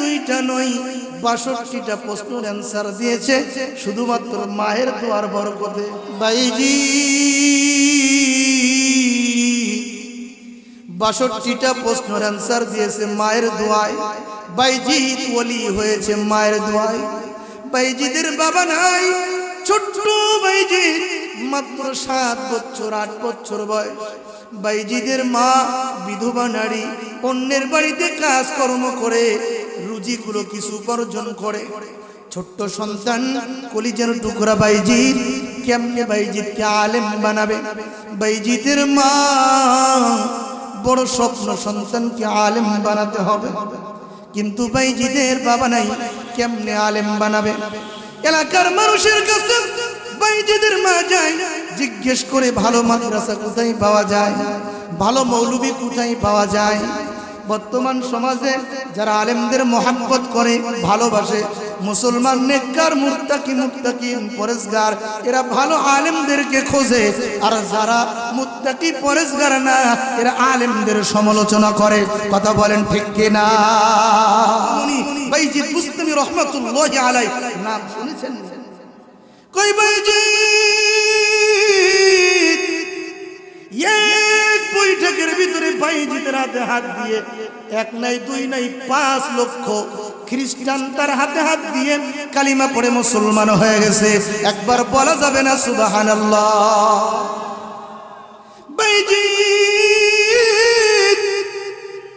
দুইটা নয় প্রশ্নের অ্যান্সার দিয়েছে শুধুমাত্র মায়ের দোয়ার বরকতে। বাইজি, বাষট্টিটা প্রশ্নের অ্যান্সার দিয়েছে মায়ের দোয়ায়। বাইজিৎ ওলি হয়েছে মায়ের দোয়ায়। বাইজিদের বাবা নাই, ছোট্ট বাইজিৎ মাত্র সাত বছর, আট বছর বয়স। বাইজিদের মা, বিধবা নারী, অন্যের বাড়িতে কাজকর্ম করে, রুজিগুলো কিছু উপার্জন করে। ছোট্ট সন্তান, কলিজার টুকরা বাইজিৎ কেমনে বাইজিৎকে আলেম বানাবে? বাইজিদের মা, বড় স্বপ্ন সন্তানকে আলেম বানাতে হবে। কিন্তু বাইজিদের বাবা নাই, কেমনে আলেম বানাবে? এলাকার মানুষের কাছে বাইজিদের মা যায় জিজ্ঞেস করে, ভালো মাদ্রাসা কোথায় পাওয়া যায়? ভালো মৌলবী কোথায় পাওয়া যায়? বর্তমান সমাজে যারা আলেমদের মহাব্বত করে, ভালোবাসে, মুসলমান নেককার, মুত্তাকি মুত্তাকি পরেশগার, এরা ভালো আলেমদেরকে খোঁজে। আর যারা মুত্তাকি, পরেশগার না, এরা আলেমদের সমালোচনা করে। কথা বলেন ঠিক কিনা? উনি বাইজিদ মুস্তামি রহমাতুল্লাহ আলাই নাম শুনেছেন? কই বাইজিদ এক বৈঠকের ভিতরে বাইজিদের হাতে হাত দিয়ে, এক নাই, দুই নাই, পাঁচ লক্ষ খ্রিস্টান তার হাতে হাত দিয়ে কালিমা পড়ে মুসলমান হয়ে গেছে। একবার বলা যাবে না সুবাহান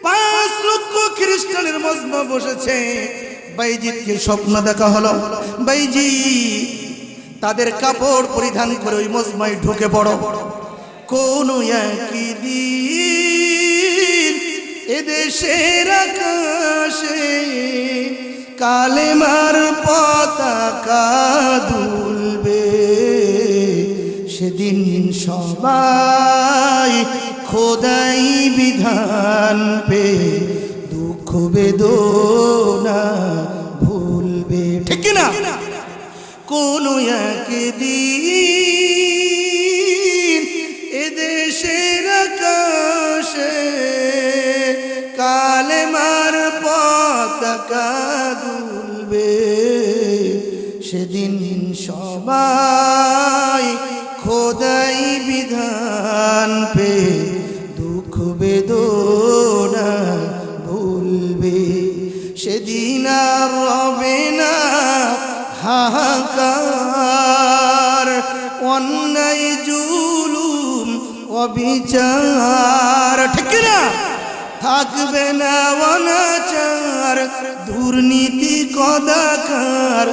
পাঁচ লক্ষ খ্রিস্টানের মজমা বসেছে। বাইজিৎকে স্বপ্ন দেখা হলো। বাইজি তাদের কাপড় পরিধান করে ওই মজমায় ঢুকে পড়ো। কোন এদেশের আকাশে কালেমার পতাকা দুলবে। সেদিন সবাই খোদাই বিধান পে দুঃখ বেদনা ভুলবে। ঠিক না কোন একদিন এদেশের আকাশে কালেমার পতাকা দুলবে সেদিন সবাই হাহাকার অন্যায়, জুলুম, অবিচার। ঠিক না থাকবে না অনাচার, দুর্নীতি কদাকার,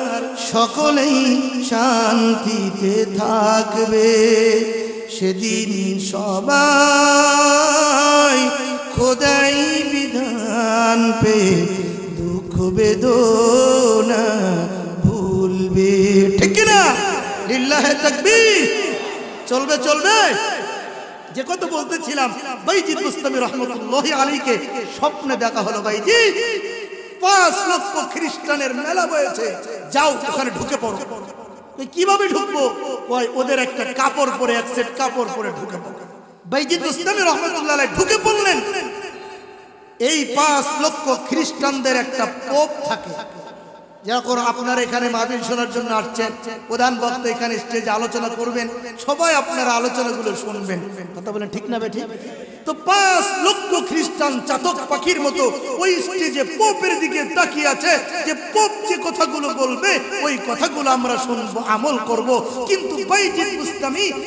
সকলেই শান্তিতে থাকবে। সেদিন সবাই খোদাই বিধান পে দুঃখ বেদনা ভুলবে ঠিক না লিল্লাহে তাকবীর। চলবে চলবে। যে কথা বলতেছিলাম, বাইজিদ মুস্তামি রহমতুল্লাহ আলীকে স্বপ্নে দেখা হলো বাইজিদ। পাঁচ লক্ষ খ্রিস্টানের মেলা বয়েছে। যাও, ওখানে ঢুকে পড়ো। কীভাবে ঢুকবো? ওদের একটা কাপড় পরে, এক সেট কাপড় পরে ঢুকে পড়ো। বাইজিদ মুস্তামি রহমতুল্লাহ ঢুকে পড়লেন। এই পাঁচ লক্ষ খ্রিস্টানদের একটা পোপ থাকে। যখন আপনার এখানে মাহবিল শোনার জন্য আসছেন, প্রধান বক্তা এখানে স্টেজে আলোচনা করবেন, সবাই আপনার আলোচনাগুলো শুনবেন। কথা বলেন ঠিক না বেঠি তো পাঁচ লক্ষ খ্রিস্টান চাতক পাখির মতো ওই স্টেজে পোপের দিকে তাকিয়ে আছে যে পোপ যে কথাগুলো বলবে, ওই কথাগুলো আমরা শুনব, আমল করব। কিন্তু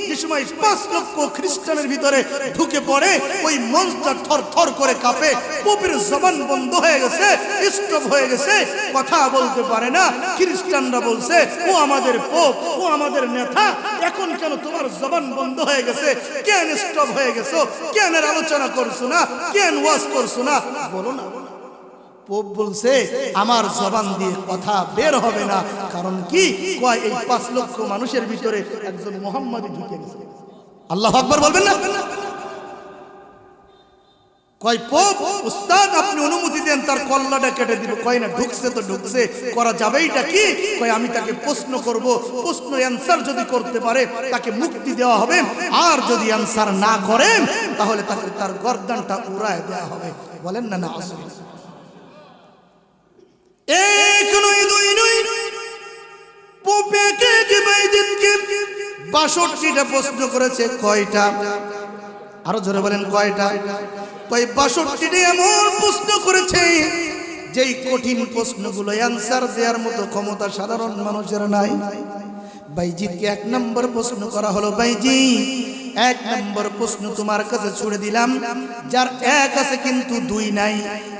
যে সময় পাঁচ লক্ষ খ্রিস্টানের ভিতরে ঢুকে পড়ে, ওই মঞ্চটা থর থর করে কাঁপে। পোপের জবান বন্ধ হয়ে গেছে, স্টপ হয়ে গেছে, কথা বলতে পারে না। খ্রিস্টানরা বলছে, ও আমাদের পোপ, ও আমাদের নেতা, এখন কেন তোমার জবান বন্ধ হয়ে গেছে? কেন স্টপ হয়ে গেছো? কেন আলোচনা করছ না? কেন ওয়াজ করছ না? বলো না। পোপ বলছে, আমার জবান দিয়ে কথা বের হবে না। কারণ কি? কয়, এই পাঁচ লক্ষ মানুষের ভিতরে একজন মোহাম্মদ ঢুকে গেছে। আল্লাহ আকবর বলবেন না? কয় আপনি অনুমতি দেন, তার কল্লাটা কেটে কয়, না, ঢুকছে তো ঢুকছে, করা কি? আমি তাকে প্রশ্ন প্রশ্ন যদি করতে পারে, তাকে মুক্তি দেওয়া হবে। আর যদি অ্যান্সার না তাহলে তার গর্দানটা উড়ায় দেওয়া হবে। বলেন না না বাষট্টিটা প্রশ্ন করেছে, কয়টা? আরও জোরে বলেন, কয়টা? কয় বাষট্টিটা এমন প্রশ্ন করেছে, যেই কঠিন প্রশ্নগুলো অ্যান্সার দেওয়ার মতো ক্ষমতা সাধারণ মানুষের নাই। বাইজিৎকে এক নম্বর প্রশ্ন করা হলো বাইজি এক নম্বর প্রশ্ন তোমার কাছে ছুড়ে দিলাম। যার এক আছে কিন্তু দুই নাই,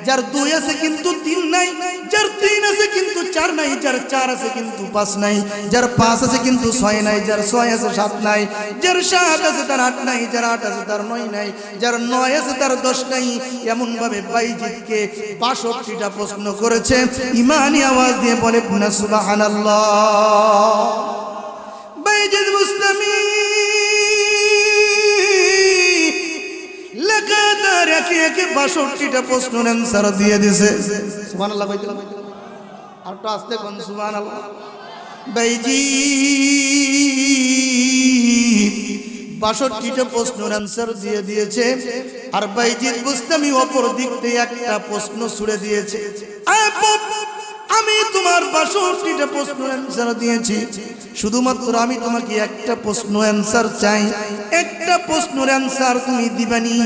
যার দুই আছে কিন্তু তিন নাই, যার তিন আছে কিন্তু চার নাই, যার চার আছে কিন্তু পাঁচ নাই, যার পাঁচ আছে কিন্তু ছয় নাই, যার ছয় আছে সাত নাই, যার সাত আছে তার আট নাই, যার আট আছে তার নয় নাই, যার নয় আছে তার দশ নাই। এমন ভাবে বাইজিৎকে বাষট্টিটা প্রশ্ন করেছে। ইমানি আওয়াজ দিয়ে বলে, না, সুবহানাল্লাহ। লাগাতার একে একে বাষট্টিটা প্রশ্ন অ্যান্সার দিয়ে দিছে। আর আসতে কোন বাইজি বাষট্টিটা প্রশ্নের অ্যান্সার দিয়ে দিয়েছে। আর বাইজিৎ বুস্তামি অপর দিক থেকে একটা প্রশ্ন ছুড়ে দিয়েছে। আমি তোমার বাষট্টিটা প্রশ্ন অ্যান্সার দিয়েছি। শুধুমাত্র আমি তোমাকে একটা প্রশ্ন অ্যান্সার চাই। একটা প্রশ্নের অ্যান্সার তুমি দিবানি।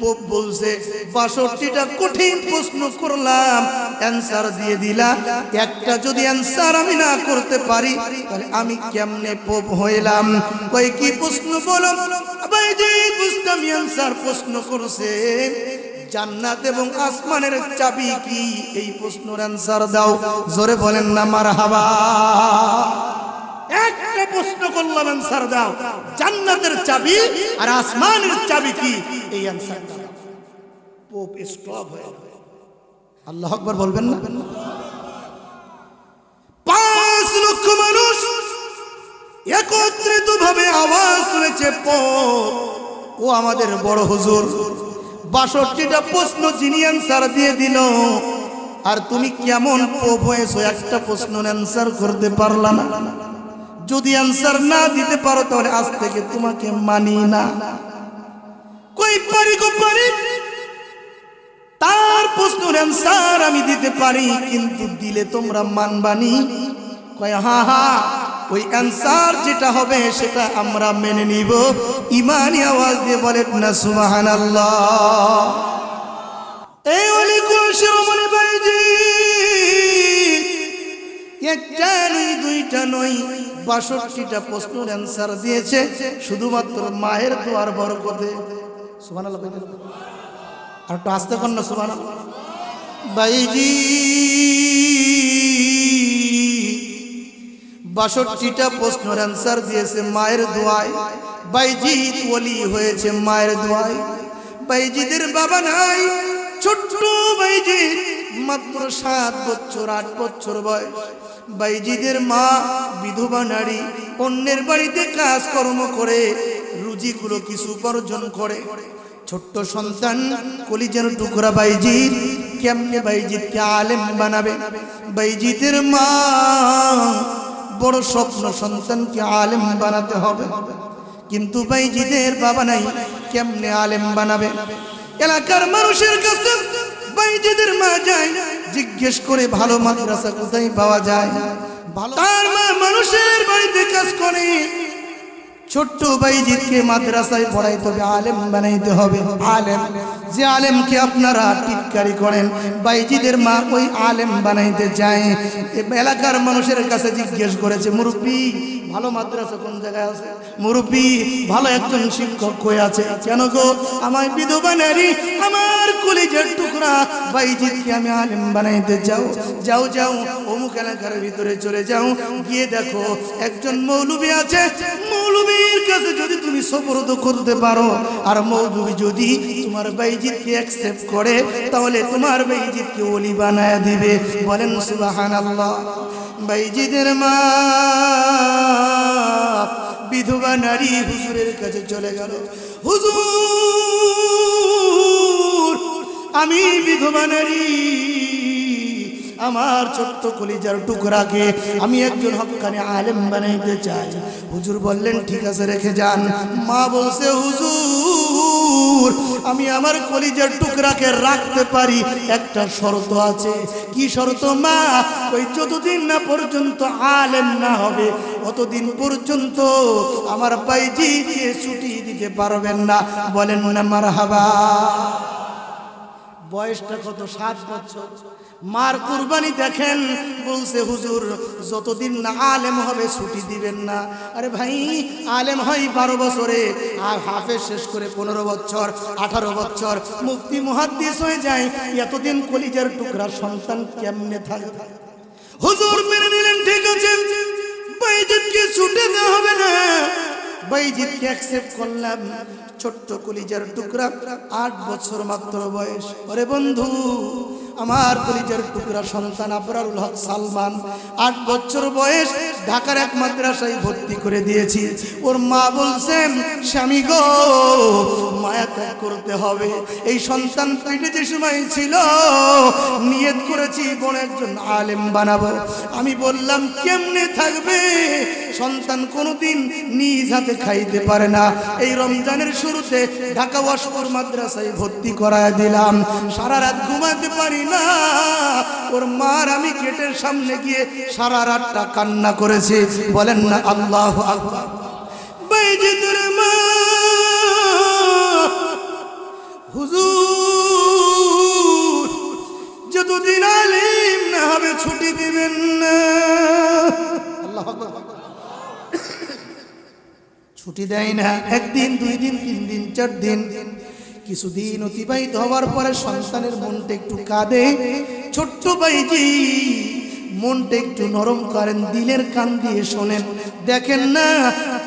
পোপ বলছে, বাষট্টিটা কঠিন প্রশ্ন করলাম অ্যান্সার দিয়ে দিলা। একটা যদি অ্যান্সার আমি না করতে পারি, তাহলে আমি কেমনে পোপ হইলাম? কই, কি প্রশ্ন বলো? ভাই যে আমি অ্যান্সার প্রশ্ন করছে। জান্নাত এবং আসমানের চাবি কি? এই প্রশ্নের অ্যান্সার দাও। জোরে বলেন না মার হাবা একটা প্রশ্ন করলাম অ্যান্সার দাও। জান্নাতের চাবি আর আসমানের চাবি কি? এই অ্যান্সার পোপ স্টপ হয়ে আল্লাহ আকবার বলবেন না? পাঁচ লক্ষ মানুষ একত্রিত ভাবে আওয়াজ তুলেছে পোপ ও আমাদের বড় হুজুর, বাষট্টিটা প্রশ্ন যিনি অ্যান্সার দিয়ে দিল। আর তুমি কেমন পোপ হয়েছো? একটা প্রশ্ন অ্যান্সার করতে পারলা না। যদি অ্যান্সার না দিতে পারো, তাহলে আজ থেকে তোমাকে মানি না। কই পারি গো পারি? তার প্রশ্নের অ্যান্সার আমি দিতে পারি, কিন্তু দিলে তোমরা মানবানি কয়, হা হা, ওই অ্যান্সার যেটা হবে সেটা আমরা মেনে নিব। ইমানি আওয়াজ দিয়ে বলে না সুবাহান বাইজি একটা নয় দুইটা নয় বাষট্টিটা প্রশ্নের অ্যান্সার দিয়েছে, শুধুমাত্র মায়ের দোয়ার বরকতে। বলতে আর একটু আসতে কর না সুবান বাইজি, বাষট্টিটা প্রশ্নের অ্যান্সার দিয়েছে মায়ের দোয়ায়। বাইজিৎ ওলি হয়েছে মায়ের দোয়ায়। বাইজিদের বাবা নাই, ছোট্ট বাইজি মাত্র সাত বছর, আট বছর বয়স। বাইজিদের মা, বিধবা নারী, অন্যের বাড়িতে কাজকর্ম করে, রুজিগুলো কিছু উপার্জন করে। ছোট্ট সন্তান, কলিজার টুকরা বাইজিৎ কেমনে বাইজিৎকে আলেম বানাবে? বাইজিতের মা, বড় স্বপ্ন সন্তানকে আলেম বানাতে হবে। কিন্তু বাইজিদের বাবা নাই, কেমনে আলেম বানাবে? এলাকার মানুষের কাছে বাইজিদের মা যায় জিজ্ঞেস করে, ভালো মাদ্রাসা কোথায় পাওয়া যায়? তার মা মানুষের বাড়িতে কাজ করে। ছোট্ট বাইজিৎকে মাদ্রাসায় পড়াইতে হবে আলেম বানাইতে হবে। আলেম, যে আলেমকে আপনারা টিটকারি করেন, বাইজিদের মা ওই আলেম বানাইতে চায় এলাকার মানুষের কাছে জিজ্ঞেস করেছে, মুরব্বী, ভালো মাদ্রাসা কোন জায়গায় আছে? মুরব্বী, ভালো একজন শিক্ষক কই আছে। কেন গো? আমার বিধবা নারী, আমার কলিজার টুকরা বাইজিৎকে আমি আলেম বানাইতে যাও যাও যাও, অমুক এলাকার ভিতরে চলে যাও, গিয়ে দেখো একজন মৌলবী আছে। মৌলবীর কাছে যদি তুমি সফরত করতে পারো, আর মৌলবী যদি তোমার বাইজিৎকে অ্যাকসেপ্ট করে, তাহলে তোমার বাইজিৎকে ওলি বানায় দিবে। বলেন, সুবহানাল্লাহ। বাইজিদের মা বিধবা নারী হুজুরের কাছে চলে গেল। হুজুর আমি বিধবা নারী। আমার ছোট্ট কলিজার টুকরাকে আমি একজন হকানি আলেম বানাইতে চাই। হুজুর বললেন, ঠিক আছে, রেখে যান। মা বলছে, হুজুর, আমি আমার কলিজার টুকরাকে রাখতে পারি। একটা শর্ত আছে। কি শর্ত, মা? ওই যতদিন না পর্যন্ত আলেম না হবে, অতদিন পর্যন্ত আমার বাইজিকে ছুটি দিতে পারবেন না। বলেন না মার হাবা বয়সটা কত? সাত বছর। মার কুরবানি দেখেন, বলছে, হুজুর, যতদিন না আলেম হবে, ছুটি দিবেন না। আরে ভাই, আলেম হয় বারো বছরে, আর হাফেজ শেষ করে পনেরো বছর, আঠারো বছর। মুফতি, মুহাদ্দিস হয়ে যায়, এতদিন কলিজার টুকরা সন্তান কেমনে থাকবে হুজুর মেনে নিলেন, ঠিক আছে। বাইজিৎকে ছুটে দেওয়া হবে না বাইজিৎকে অ্যাকসেপ্ট করলাম। ছোট্ট কলিজার টুকরা আট বছর মাত্র বয়স। ওরে বন্ধু, আমার কলিজার টুকরা সন্তান আবরারুল হক সালমান আট বছর বয়স ঢাকার এক মাদ্রাসায় ভর্তি করে দিয়েছি। ওর মা বলছেন, স্বামী গো, মায়া ত্যাগ করতে হবে। এই সন্তান পেটে যে সময় ছিল, নিয়ত করেছি বোন একজন আলেম বানাবো আমি বললাম, কেমনে থাকবে? সন্তান কোনোদিন নিজ হাতে খাইতে পারে না। এই রমজানের শুরুতে ঢাকা ওয়াসপুর মাদ্রাসায় ভর্তি করায় দিলাম। সারা রাত ঘুমাতে পারি না। ওর মার আমি গেটের সামনে গিয়ে সারা রাতটা কান্না করেছি। বলেন না, আল্লাহ মা, হুজুর, যতদিন আলিম না হবে ছুটি দিবেন না। আল্লাহ ছুটি দেয় না। একদিন, দুই দিন, তিন দিন, চার দিন। কিছুদিন অতিবাহিত হওয়ার পরে সন্তানের মনটা একটু কাঁদে। ছোট্ট ভাইজি, মনটা একটু নরম করেন, দিলের কান দিয়ে শোনেন। দেখেন না,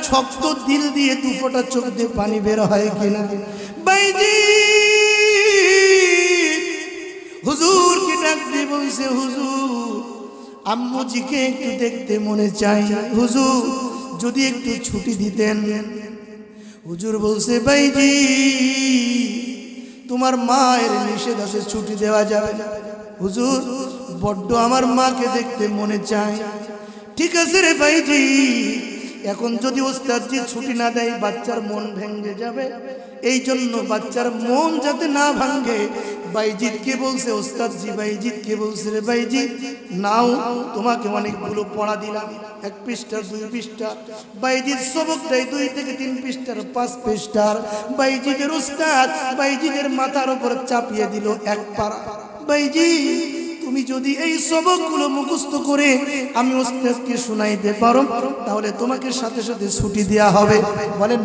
শক্ত দিল দিয়ে দু ফোঁটা চোখ দিয়ে পানি বের হয় কিনা। বাইজি হুজুর কি ডাক দিয়ে বলছে, হুজুর? আম্মুজিকে একটু দেখতে মনে চাই। হুজুর যদি একটু ছুটি দিতেন। হুজুর বলছে, ভাইজি, তোমার মায়ের নিষেধ আছে, ছুটি দেওয়া যাবে হুজুর, বড্ড আমার মাকে দেখতে মনে চায়। ঠিক আছে রে ভাইজি, এখন যদি ওস্তাদজি ছুটি না দেয়, বাচ্চার মন ভেঙে যাবে। এই জন্য বাচ্চার মন যাতে না ভাঙে পড়া মাথার উপর চাপিয়ে দিল এক পারা। বাইজি তুমি যদি এই সবকগুলো মুখস্থ করে আমি ওস্তাদকে শুনাইতে পারো, তাহলে তোমাকে সাথে সাথে ছুটি দেওয়া হবে। বলেন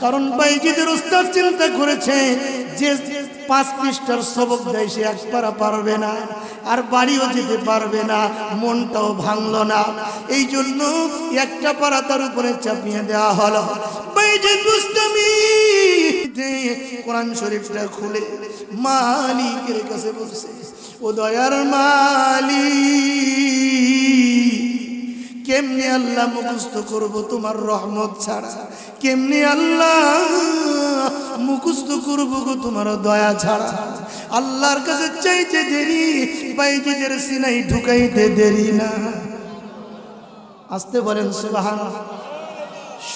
কারণ বাইজিদের উস্তাদ চিন্তা করেছে, যে পাঁচ পৃষ্ঠার সবক দেয়, সে এক পারা পারবে না, আর বাড়িও যেতে পারবে না, মনটাও ভাঙলো না। এই জন্য একটা পারা তার উপরে চাপিয়ে দেওয়া হলো। কোরআন শরীফটা খুলে মালিকের কাছে বলছে, ও দয়ার মালিক, কেমনি আল্লাহ মুখস্থ করব তোমার রহমত ছাড়া? কেমনি আল্লাহ মুখস্থ করব গো তোমার দয়া ছাড়া। আল্লাহর কাছে চাইতে দেরি, বাইজিদের সিনাই ঢুকাইতে দেরি না। আসতে বলেন, সুবাহান।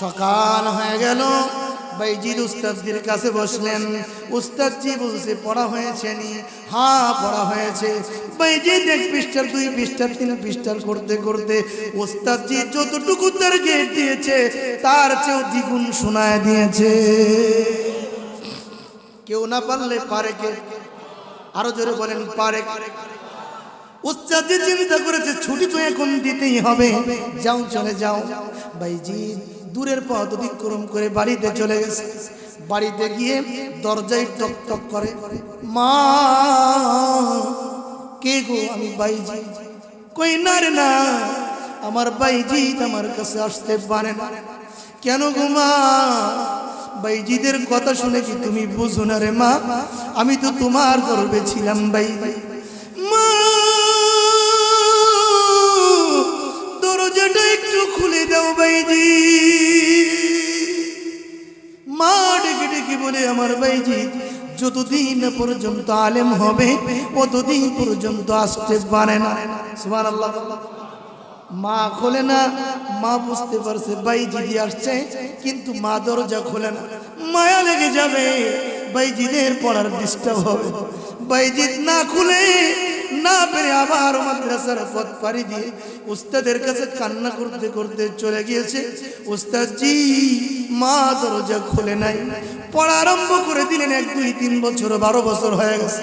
সকাল হয়ে গেল, বাইজিদ উস্তাদদের কাছে বসলেন। উস্তাদজি বলছে, পড়া হয়েছে নি? হ্যাঁ পড়া হয়েছে। বাইজিদ এক পৃষ্ঠার, দুই পৃষ্ঠার, তিন পৃষ্ঠার করতে করতে উস্তাদজি যতটুকু তার গেট দিয়েছে, তার চেয়েও দ্বিগুণ শোনায় দিয়েছে। কেউ না পারলে পারে কে আরও জোরে বলেন পারে চিন্তা করেছে, ছুটি তো এখন দিতেই হবে। যাও, চলে যাও। বাইজি দূরের পথ অতিক্রম করে বাড়িতে চলে গেছে। বাড়িতে গিয়ে দরজায় টক টক করে, মা, কে গো আমি বাইজি? কই না রে না? আমার বাইজি আমার কাছে আসতে পারে না। কেন গো মা? বাইজিদের কথা শুনে কি তুমি বুঝো না রে মা? আমি তো তোমার গর্বে ছিলাম বাই মা! দরজাটা একটু খুলে দাও বাইজি। মা ডেকে ডেকে বলে, আমার বাইজি, যতদিন পর্যন্ত আলেম হবে ততদিন পর্যন্ত আসতে পারে না। সুবহানাল্লাহ। মা খোলে না, মা বুঝতে পারছে, বাইজি দিয়ে আসছে, কিন্তু মা দরজা খোলে না। মায়া লেগে যাবে, বাইজিদের পড়ার ডিস্টার্ব হবে। বাইজিদ না খুলে, না পেরে আবার মাদ্রাসার পথ পাড়ি দিয়ে উস্তাদের কাছে কান্না করতে করতে চলে গিয়েছে। উস্তাদ জি মা দরজা খুলে নাই। পড়া আরম্ভ করে দিলেন এক, দুই, তিন বছর, বারো বছর হয়ে গেছে।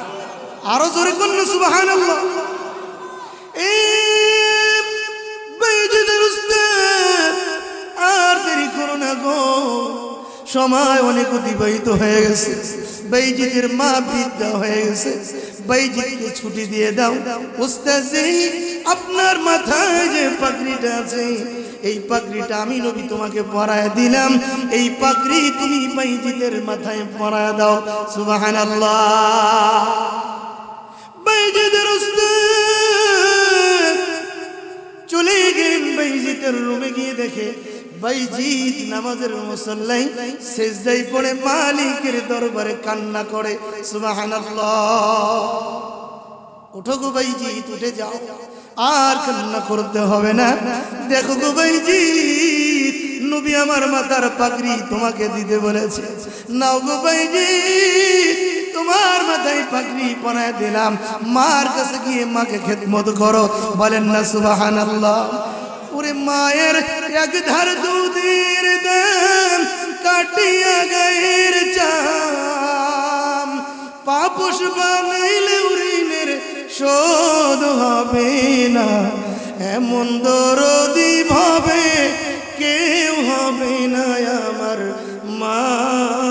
আরও জোরে কন না সুবহানাল্লাহ এই আর দেরি করো না গো। সময় অনেক অতিবাহিত হয়ে গেছে। বাইজিদের মা বৃদ্ধা হয়ে গেছে। বাইজিদকে ছুটি দিয়ে দাও। উস্তাজি আপনার মাথায় যে পাগড়িটা আছে, এই পাগড়িটা আমি নবী তোমাকে পরায় দিলাম। এই পাগড়ি তুমি বাইজিদের মাথায় পরায় দাও। সুবহানাল্লাহ। বাইজিদের চলে গেলেন বাইজিতের রুমে গিয়ে দেখে বাইজিৎ নামাজের মুসল্লাই সেজদাই পড়ে মালিকের দরবারে কান্না করে সুবহানাল্লাহ উঠো গো বাইজিৎ উঠে যাও আর কান্না করতে হবে না দেখো গো বাইজিৎ নবী আমার মাথার পাগড়ি তোমাকে দিতে বলেছে নাও গো বাইজিৎ তোমার মাথায় পাগড়ি পরায় দিলাম। মার কাছে গিয়ে মাকে খেদমত করো। বলেন না, সুবহানাল্লাহ। ওরে মায়ের এক ধার দুধের দাম কাটিয়া গায়ের চাম। পাপুষ বানাইলে ঋণের শোধ হবে না। এমন দরদি ভাবে কেউ হবে না আমার মা।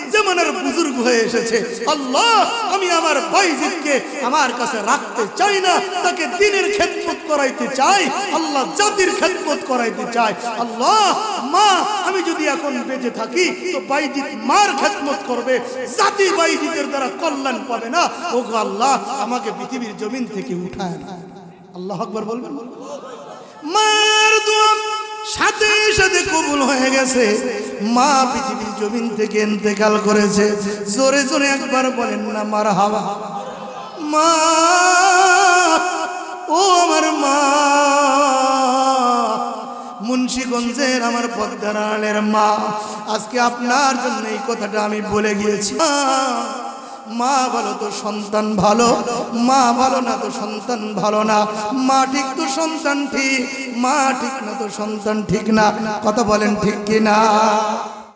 জামানার বুজুর্গ হয়ে এসেছে। আল্লাহ, আমি আমার ভাইজিৎকে আমার কাছে রাখতে চাই না, তাকে দিনের খেদমত করাইতে চাই, আল্লাহ জাতির খেদমত করাইতে চাই। আল্লাহ, মা, আমি যদি এখন বেঁচে থাকি, তো বাইজিৎ মার খেদমত করবে, জাতি বাইজিতের দ্বারা কল্যাণ পাবে না। ও আল্লাহ, আমাকে পৃথিবীর জমিন থেকে উঠায় না। আল্লাহ আকবার বলবেন। দোয়া সাথে সাথে কবুল হয়ে গেছে। মা পৃথিবীর জমিন থেকে ইন্তেকাল করেছে। জোরে জোরে একবার বলেন না মার হাওয়া মা, ও আমার মা। মুন্সিগঞ্জের আমার পদ্মারালের মা। আজকে আপনার জন্য এই কথাটা আমি বলে গিয়েছি। মা, বলো তো সন্তান ভালো? মা ভালো না তো সন্তান ভালো না? মা ঠিক তো সন্তান ঠিক মা ঠিক না তো সন্তান ঠিক না। কথা বলেন ঠিক কি না